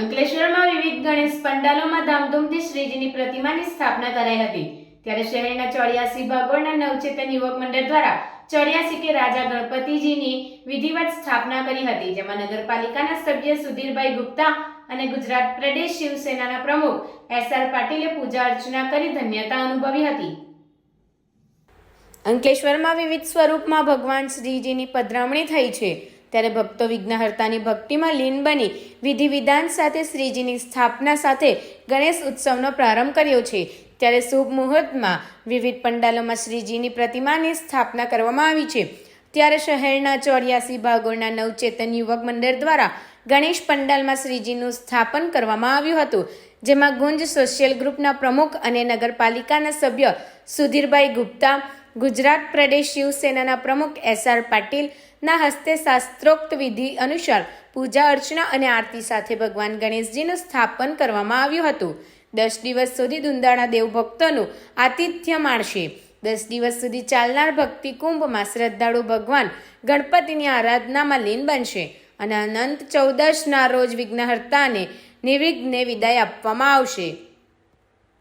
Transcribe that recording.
અંકલેશ્વરમાં વિવિધ ગણેશ પંડાલોમાં ધામધૂમથી શ્રીજીની પ્રતિમાની સ્થાપના કરાઈ હતી. ત્યારે શહેરના ચોર્યાસી ભાગોળના નવચેતન યુવક મંડળ દ્વારા ચોર્યાસી કે રાજા ગણપતિજીની વિધિવત સ્થાપના કરી હતી, જેમાં નગરપાલિકાના સભ્ય સુધીરભાઈ ગુપ્તા અને ગુજરાત પ્રદેશ શિવસેનાના પ્રમુખ એસ આર પાટીલે પૂજા અર્ચના કરી ધન્યતા અનુભવી હતી. અંકલેશ્વરમાં વિવિધ સ્વરૂપમાં ભગવાન શ્રીજીની પધરામણી થઈ છે. ત્યારે ભક્તો વિઘ્નહર્તાની ભક્તિમાં લીન બની વિધિ વિધાન સાથે શ્રીજીની સ્થાપના સાથે ગણેશ ઉત્સવનો પ્રારંભ કર્યો છે. ત્યારે શુભ મુહૂર્તમાં વિવિધ પંડાલોમાં શ્રીજીની પ્રતિમાની સ્થાપના કરવામાં આવી છે. ત્યારે શહેરના ચોર્યાસી ભાગોળના નવચેતન યુવક મંડળ દ્વારા ગણેશ પંડાલમાં શ્રીજીનું સ્થાપન કરવામાં આવ્યું હતું. જેમાં ગુંજ સોશિયલ ગ્રુપના પ્રમુખ અને નગરપાલિકાના સભ્ય સુધીરભાઈ ગુપ્તા, ગુજરાત પ્રદેશ શિવસેનાના પ્રમુખ એસ આર પાટીલના હસ્તે શાસ્ત્રોક્ત વિધિ અનુસાર પૂજા, અર્ચના અને આરતી સાથે ભગવાન ગણેશજીનું સ્થાપન કરવામાં આવ્યું હતું. દસ દિવસ સુધી દુંદાળા દેવભક્તોનું આતિથ્ય માણશે. દસ દિવસ સુધી ચાલનાર ભક્તિ કુંભમાં શ્રદ્ધાળુ ભગવાન ગણપતિની આરાધનામાં લીન બનશે અને અનંત ચૌદશના રોજ વિઘ્નહર્તાને નિર્વિઘ્ને વિદાય આપવામાં આવશે.